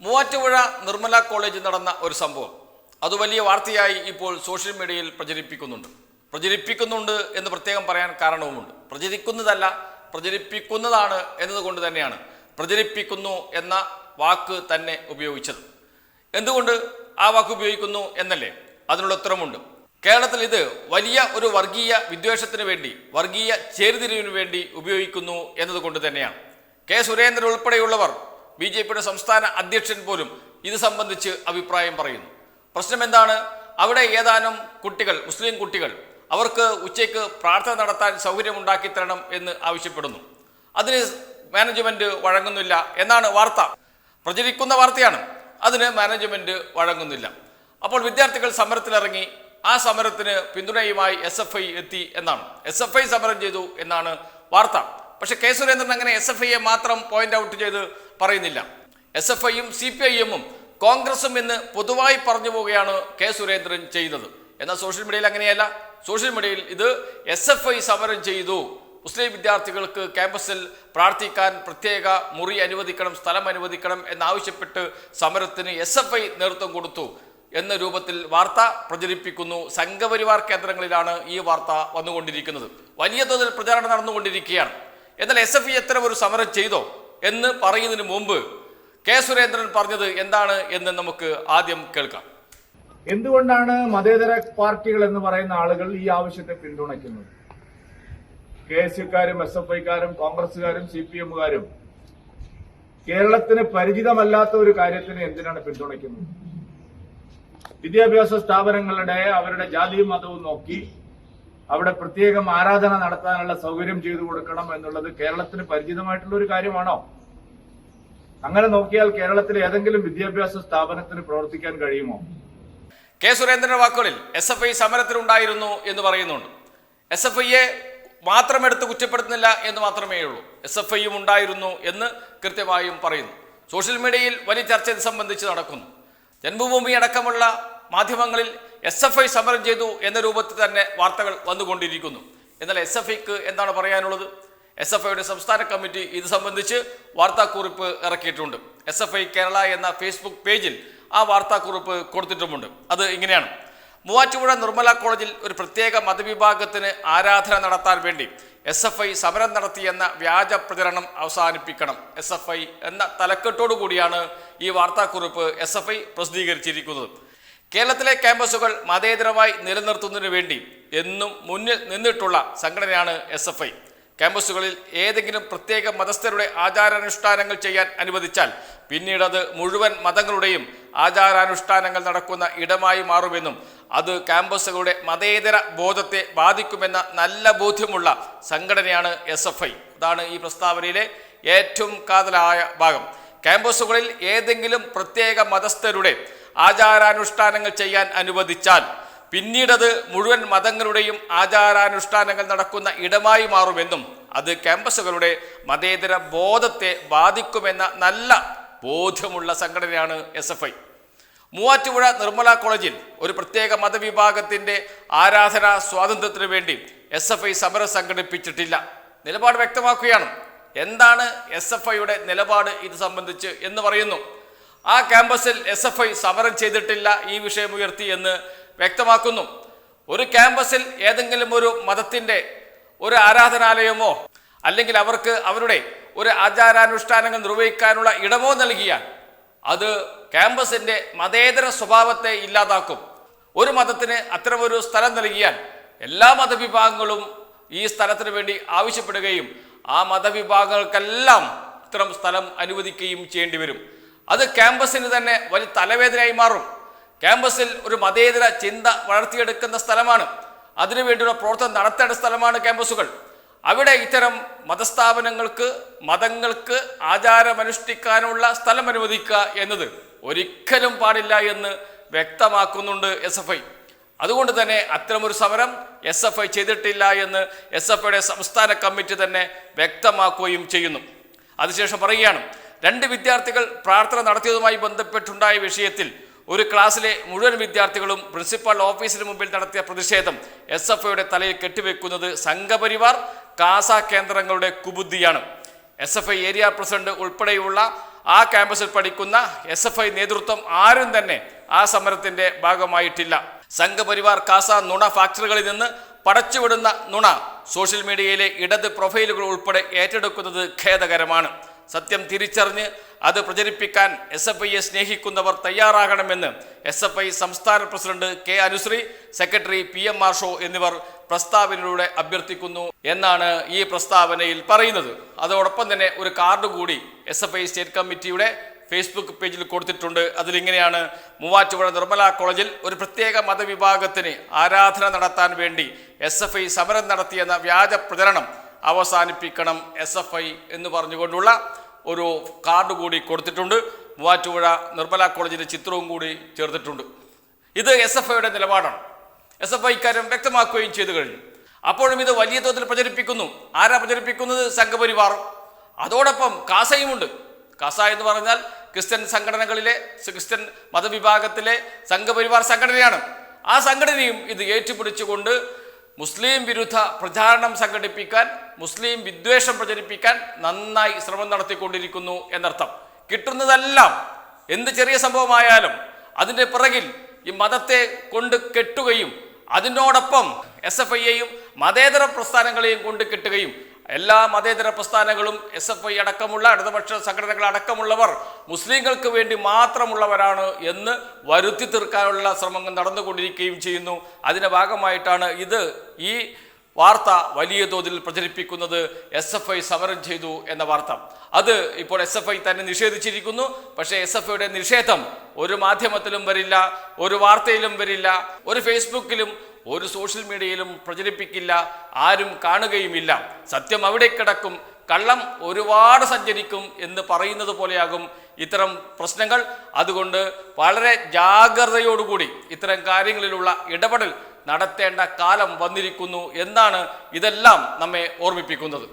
മൂവാറ്റുപുഴ നിർമ്മല കോളേജിൽ നടന്ന ഒരു സംഭവം. അത് വലിയ വാർത്തയായി ഇപ്പോൾ സോഷ്യൽ മീഡിയയിൽ പ്രചരിപ്പിക്കുന്നുണ്ട്. പ്രചരിപ്പിക്കുന്നുണ്ട് എന്ന് പ്രത്യേകം പറയാൻ കാരണവുമുണ്ട്. പ്രചരിക്കുന്നതല്ല പ്രചരിപ്പിക്കുന്നതാണ് എന്നതുകൊണ്ട് തന്നെയാണ് പ്രചരിപ്പിക്കുന്നു എന്ന വാക്ക് തന്നെ ഉപയോഗിച്ചത്. എന്തുകൊണ്ട് ആ വാക്ക് ഉപയോഗിക്കുന്നു എന്നല്ലേ? അതിനുള്ള ഉത്തരമുണ്ട്. കേരളത്തിൽ ഇത് വലിയ ഒരു വർഗീയ വിദ്വേഷത്തിന് വേണ്ടി വർഗീയ ചേരിതിരിവിന് വേണ്ടി ഉപയോഗിക്കുന്നു എന്നതുകൊണ്ട് തന്നെയാണ്. കെ സുരേന്ദ്രൻ ഉൾപ്പെടെയുള്ളവർ ബി ജെ പിയുടെ സംസ്ഥാന അധ്യക്ഷൻ പോലും ഇത് സംബന്ധിച്ച് അഭിപ്രായം പറയുന്നു. പ്രശ്നം എന്താണ്? അവിടെ ഏതാനും കുട്ടികൾ മുസ്ലിം കുട്ടികൾ അവർക്ക് ഉച്ചയ്ക്ക് പ്രാർത്ഥന നടത്താൻ സൗകര്യമുണ്ടാക്കി തരണം എന്ന് ആവശ്യപ്പെടുന്നു. അതിന് മാനേജ്മെന്റ് വഴങ്ങുന്നില്ല എന്നാണ് വാർത്ത. പ്രചരിക്കുന്ന വാർത്തയാണ്. അതിന് മാനേജ്മെന്റ് വഴങ്ങുന്നില്ല. അപ്പോൾ വിദ്യാർത്ഥികൾ സമരത്തിലിറങ്ങി ആ സമരത്തിന് പിന്തുണയുമായി എസ് എഫ് ഐ എത്തി എന്നാണ്. എസ് എഫ് ഐ സമരം ചെയ്തു എന്നാണ് വാർത്ത. പക്ഷെ കെ സുരേന്ദ്രൻ അങ്ങനെ എസ് എഫ് ഐയെ മാത്രം പോയിന്റ് ഔട്ട് ചെയ്ത് പറയുന്നില്ല. എസ് എഫ് ഐയും സി പി ഐ എമ്മും കോൺഗ്രസും എന്ന് പൊതുവായി പറഞ്ഞു പോവുകയാണ് കെ സുരേന്ദ്രൻ ചെയ്യുന്നത് എന്നാൽ സോഷ്യൽ മീഡിയയിൽ അങ്ങനെയല്ല. സോഷ്യൽ മീഡിയയിൽ ഇത് എസ് എഫ് ഐ സമരം ചെയ്തു. മുസ്ലിം വിദ്യാർത്ഥികൾക്ക് ക്യാമ്പസിൽ പ്രാർത്ഥിക്കാൻ പ്രത്യേക മുറി അനുവദിക്കണം സ്ഥലം അനുവദിക്കണം എന്നാവശ്യപ്പെട്ട് സമരത്തിന് എസ് എഫ് ഐ നേതൃത്വം കൊടുത്തു എന്ന രൂപത്തിൽ വാർത്ത പ്രചരിപ്പിക്കുന്നു. സംഘപരിവാർ കേന്ദ്രങ്ങളിലാണ് ഈ വാർത്ത വന്നുകൊണ്ടിരിക്കുന്നത്. വലിയ തോതിൽ പ്രചാരണം നടന്നുകൊണ്ടിരിക്കുകയാണ്. എന്നാൽ എസ് എഫ് ഐ എത്ര ഒരു സമരം ചെയ്തോ എന്ന് പറയുന്നതിന് മുമ്പ് കെ സുരേന്ദ്രൻ പറഞ്ഞത് എന്താണ് എന്ന് നമുക്ക് ആദ്യം കേൾക്കാം. എന്തുകൊണ്ടാണ് മതേതര പാർട്ടികൾ എന്ന് പറയുന്ന ആളുകൾ ഈ ആവശ്യത്തെ പിന്തുണയ്ക്കുന്നത്? കെ എസ് യുക്കാരും എസ് എഫ് ഐക്കാരും കോൺഗ്രസുകാരും സി പി എമ്മുകാരും കേരളത്തിന് പരിചിതമല്ലാത്ത ഒരു കാര്യത്തിന് എന്തിനാണ് പിന്തുണയ്ക്കുന്നത്? വിദ്യാഭ്യാസ സ്ഥാപനങ്ങളുടെ അവരുടെ ജാതിയും മതവും നോക്കി അവിടെ പ്രത്യേകം ആരാധന നടത്താനുള്ള സൗകര്യം ചെയ്തു കൊടുക്കണം എന്നുള്ളത് കേരളത്തിന് പരിചിതമായിട്ടുള്ള ഒരു കാര്യമാണോ? അങ്ങനെ നോക്കിയാൽ കേരളത്തിലെ ഏതെങ്കിലും വിദ്യാഭ്യാസ സ്ഥാപനത്തിന് പ്രവർത്തിക്കാൻ കഴിയുമോ? കെ സുരേന്ദ്രന്റെ വാക്കുകളിൽ എസ് എഫ് ഐ സമരത്തിലുണ്ടായിരുന്നു എന്ന് പറയുന്നുണ്ട്. എസ് എഫ് ഐയെ മാത്രം എടുത്ത് കുറ്റപ്പെടുത്തുന്നില്ല എന്ന് മാത്രമേ ഉള്ളൂ. എസ് എഫ് ഐയും ഉണ്ടായിരുന്നു എന്ന് കൃത്യമായും പറയുന്നു. സോഷ്യൽ മീഡിയയിൽ വലിയ ചർച്ച ഇത് സംബന്ധിച്ച് നടക്കുന്നു. ജന്മഭൂമി അടക്കമുള്ള മാധ്യമങ്ങളിൽ എസ് എഫ് ഐ സമരം ചെയ്തു എന്ന രൂപത്തിൽ തന്നെ വാർത്തകൾ വന്നുകൊണ്ടിരിക്കുന്നു. എന്നാൽ എസ് എഫ് ഐക്ക് എന്താണ് പറയാനുള്ളത്? എസ് എഫ് ഐയുടെ സംസ്ഥാന കമ്മിറ്റി ഇത് സംബന്ധിച്ച് വാർത്താക്കുറിപ്പ് ഇറക്കിയിട്ടുണ്ട്. എസ് എഫ് ഐ കേരള എന്ന ഫേസ്ബുക്ക് പേജിൽ ആ വാർത്താക്കുറിപ്പ് കൊടുത്തിട്ടുമുണ്ട്. അത് ഇങ്ങനെയാണ്. മൂവാറ്റുപുഴ നിർമ്മല കോളേജിൽ ഒരു പ്രത്യേക മതവിഭാഗത്തിന് ആരാധന നടത്താൻ വേണ്ടി എസ് എഫ് ഐ സമരം നടത്തിയെന്ന വ്യാജ പ്രചരണം അവസാനിപ്പിക്കണം. എസ് എഫ് ഐ എന്ന തലക്കെട്ടോടു കൂടിയാണ് ഈ വാർത്താക്കുറിപ്പ് എസ് എഫ് ഐ പ്രസിദ്ധീകരിച്ചിരിക്കുന്നത്. കേരളത്തിലെ ക്യാമ്പസുകൾ മതേതരമായി നിലനിർത്തുന്നതിനു വേണ്ടി എന്നും മുന്നിൽ നിന്നിട്ടുള്ള സംഘടനയാണ് എസ് എഫ് ഐ. ക്യാമ്പസുകളിൽ ഏതെങ്കിലും പ്രത്യേക മതസ്ഥരുടെ ആചാരാനുഷ്ഠാനങ്ങൾ ചെയ്യാൻ അനുവദിച്ചാൽ പിന്നീട് അത് മുഴുവൻ മതങ്ങളുടെയും ആചാരാനുഷ്ഠാനങ്ങൾ നടക്കുന്ന ഇടമായി മാറുമെന്നും അത് ക്യാമ്പസുകളുടെ മതേതര ബോധത്തെ ബാധിക്കുമെന്ന നല്ല ബോധ്യമുള്ള സംഘടനയാണ് എസ് എഫ് ഐ. അതാണ് ഈ പ്രസ്താവനയിലെ ഏറ്റവും കാതലായ ഭാഗം. ക്യാമ്പസുകളിൽ ഏതെങ്കിലും പ്രത്യേക മതസ്ഥരുടെ ആചാരാനുഷ്ഠാനങ്ങൾ ചെയ്യാൻ അനുവദിച്ചാൽ പിന്നീടത് മുഴുവൻ മതങ്ങളുടെയും ആചാരാനുഷ്ഠാനങ്ങൾ നടക്കുന്ന ഇടമായി മാറുമെന്നും അത് ക്യാമ്പസുകളുടെ മതേതര ബോധത്തെ ബാധിക്കുമെന്ന നല്ല ബോധ്യമുള്ള സംഘടനയാണ് S F I. Muvattupuzha Nirmala കോളേജിൽ ഒരു പ്രത്യേക മതവിഭാഗത്തിന്റെ ആരാധനാ സ്വാതന്ത്ര്യത്തിനു വേണ്ടി എസ് എഫ് ഐ സമരം സംഘടിപ്പിച്ചിട്ടില്ല. നിലപാട് വ്യക്തമാക്കുകയാണ്. എന്താണ് എസ് എഫ് ഐയുടെ നിലപാട് ഇത് സംബന്ധിച്ച് എന്ന് പറയുന്നു. ആ ക്യാമ്പസിൽ എസ് എഫ് ഐ സമരം ചെയ്തിട്ടില്ല ഈ വിഷയം ഉയർത്തി എന്ന് വ്യക്തമാക്കുന്നു. ഒരു ക്യാമ്പസിൽ ഏതെങ്കിലും ഒരു മതത്തിന്റെ ഒരു ആരാധനാലയമോ അല്ലെങ്കിൽ അവർക്ക് അവരുടെ ഒരു ആചാരാനുഷ്ഠാനങ്ങൾ നിർവഹിക്കാനുള്ള ഇടമോ നൽകിയാൽ അത് ക്യാമ്പസിന്റെ മതേതര സ്വഭാവത്തെ ഇല്ലാതാക്കും. ഒരു മതത്തിന് അത്തരമൊരു സ്ഥലം നൽകിയാൽ എല്ലാ മതവിഭാഗങ്ങളും ഈ സ്ഥലത്തിന് വേണ്ടി ആവശ്യപ്പെടുകയും ആ മതവിഭാഗങ്ങൾക്കെല്ലാം ഇത്തരം സ്ഥലം അനുവദിക്കുകയും ചെയ്യേണ്ടി വരും. അത് ക്യാമ്പസിന് തന്നെ വലിയ തലവേദനയായി മാറും. ക്യാമ്പസിൽ ഒരു മതേതര ചിന്ത വളർത്തിയെടുക്കുന്ന സ്ഥലമാണ്. അതിനുവേണ്ടിയുള്ള പ്രവർത്തനം നടത്തേണ്ട സ്ഥലമാണ് ക്യാമ്പസുകൾ. അവിടെ ഇത്തരം മതസ്ഥാപനങ്ങൾക്ക് മതങ്ങൾക്ക് ആചാരമനുഷ്ഠിക്കാനുള്ള സ്ഥലം അനുവദിക്കുക എന്നത് ഒരിക്കലും പാടില്ല എന്ന് വ്യക്തമാക്കുന്നുണ്ട് എസ് എഫ് ഐ. അതുകൊണ്ട് തന്നെ അത്തരമൊരു സമരം എസ് എഫ് ഐ ചെയ്തിട്ടില്ല എന്ന് എസ് എഫ് ഐയുടെ സംസ്ഥാന കമ്മിറ്റി തന്നെ വ്യക്തമാക്കുകയും ചെയ്യുന്നു. അതിനുശേഷം പറയുകയാണ് രണ്ട് വിദ്യാർത്ഥികൾ പ്രാർത്ഥന നടത്തിയതുമായി ബന്ധപ്പെട്ടുണ്ടായ വിഷയത്തിൽ ഒരു ക്ലാസ്സിലെ മുഴുവൻ വിദ്യാർത്ഥികളും പ്രിൻസിപ്പൽ ഓഫീസിന് മുമ്പിൽ നടത്തിയ പ്രതിഷേധം എസ് എഫ് ഐയുടെ തലയിൽ കെട്ടിവെക്കുന്നത് സംഘപരിവാർ കാസ കേന്ദ്രങ്ങളുടെ കുബുദ്ധിയാണ്. S F I area president ഉൾപ്പെടെയുള്ള ആ ക്യാമ്പസിൽ പഠിക്കുന്ന എസ് എഫ് ഐ നേതൃത്വം ആരും തന്നെ ആ സമരത്തിന്റെ ഭാഗമായിട്ടില്ല. സംഘപരിവാർ കാസ നുണ ഫാക്ടറികളിൽ നിന്ന് പടച്ചുവിടുന്ന നുണ സോഷ്യൽ മീഡിയയിലെ ഇടത് പ്രൊഫൈലുകൾ ഉൾപ്പെടെ ഏറ്റെടുക്കുന്നത് ഖേദകരമാണ്. സത്യം തിരിച്ചറിഞ്ഞ് അത് പ്രചരിപ്പിക്കാൻ എസ് എഫ് ഐയെ സ്നേഹിക്കുന്നവർ തയ്യാറാകണമെന്ന് എസ് എഫ് ഐ സംസ്ഥാന president K Anushree secretary P M Marsho എന്നിവർ പ്രസ്താവനയിലൂടെ അഭ്യർത്ഥിക്കുന്നു എന്നാണ് ഈ പ്രസ്താവനയിൽ പറയുന്നത്. അതോടൊപ്പം തന്നെ ഒരു കാർഡ് കൂടി എസ് എഫ് ഐ സ്റ്റേറ്റ് കമ്മിറ്റിയുടെ ഫേസ്ബുക്ക് പേജിൽ കൊടുത്തിട്ടുണ്ട്. അതിലിങ്ങനെയാണ് മൂവാറ്റുപുഴ നിർമ്മല കോളേജിൽ ഒരു പ്രത്യേക മതവിഭാഗത്തിന് ആരാധന നടത്താൻ വേണ്ടി എസ് എഫ് ഐ സമരം നടത്തിയെന്ന വ്യാജ പ്രചരണം അവസാനിപ്പിക്കണം എസ് എഫ് ഐ എന്ന് പറഞ്ഞുകൊണ്ടുള്ള ഒരു കാർഡ് കൂടി കൊടുത്തിട്ടുണ്ട്. മൂവാറ്റുപുഴ നിർമ്മല കോളേജിന്റെ ചിത്രവും കൂടി ചേർത്തിട്ടുണ്ട്. ഇത് എസ് എഫ് ഐയുടെ നിലപാടാണ്. എസ് എഫ് ഐ വ്യക്തമാക്കുകയും ചെയ്തു കഴിഞ്ഞു. അപ്പോഴും ഇത് വലിയ തോതിൽ പ്രചരിപ്പിക്കുന്നു. ആരാ പ്രചരിപ്പിക്കുന്നത്? സംഘപരിവാർ. അതോടൊപ്പം കാസയുമുണ്ട്. കാസ എന്ന് പറഞ്ഞാൽ ക്രിസ്ത്യൻ സംഘടനകളിലെ ക്രിസ്ത്യൻ മതവിഭാഗത്തിലെ സംഘപരിവാർ സംഘടനയാണ്. ആ സംഘടനയും ഇത് ഏറ്റുപിടിച്ചുകൊണ്ട് മുസ്ലിം വിരുദ്ധ പ്രചാരണം സംഘടിപ്പിക്കാൻ മുസ്ലിം വിദ്വേഷം പ്രചരിപ്പിക്കാൻ നന്നായി ശ്രമം നടത്തിക്കൊണ്ടിരിക്കുന്നു എന്നർത്ഥം. കിട്ടുന്നതെല്ലാം എന്ത് ചെറിയ സംഭവമായാലും അതിന്റെ പിറകിൽ ഈ മതത്തെ കൊണ്ട് കെട്ടുകയും അതിനോടൊപ്പം എസ് എഫ് ഐയെയും മതേതര പ്രസ്ഥാനങ്ങളെയും കൊണ്ട് കെട്ടുകയും എല്ലാ മതേതര പ്രസ്ഥാനങ്ങളും എസ് എഫ് ഐ അടക്കമുള്ള ഇടതുപക്ഷ സംഘടനകൾ അടക്കമുള്ളവർ മുസ്ലിങ്ങൾക്ക് വേണ്ടി മാത്രമുള്ളവരാണ് എന്ന് വരുത്തി തീർക്കാനുള്ള ശ്രമങ്ങൾ നടന്നുകൊണ്ടിരിക്കുകയും ചെയ്യുന്നു. അതിന്റെ ഭാഗമായിട്ടാണ് ഇത് ഈ വാർത്ത വലിയ തോതിൽ പ്രചരിപ്പിക്കുന്നത്. എസ് എഫ് ഐ സമരം ചെയ്തു എന്ന വാർത്ത. അത് ഇപ്പോൾ എസ് എഫ് ഐ തന്നെ നിഷേധിച്ചിരിക്കുന്നു. പക്ഷേ എസ് എഫ് ഐയുടെ നിഷേധം ഒരു മാധ്യമത്തിലും വരില്ല ഒരു വാർത്തയിലും വരില്ല ഒരു ഫേസ്ബുക്കിലും ഒരു സോഷ്യൽ മീഡിയയിലും പ്രചരിപ്പിക്കില്ല ആരും കാണുകയുമില്ല. സത്യം അവിടെ കിടക്കും കള്ളം ഒരുപാട് സഞ്ചരിക്കും എന്ന് പറയുന്നത് പോലെയാകും ഇത്തരം പ്രശ്നങ്ങൾ. അതുകൊണ്ട് വളരെ ജാഗ്രതയോടുകൂടി ഇത്തരം കാര്യങ്ങളിലുള്ള ഇടപെടൽ നടത്തേണ്ട കാലം വന്നിരിക്കുന്നു എന്നാണ് ഇതെല്ലാം നമ്മെ ഓർമ്മിപ്പിക്കുന്നത്.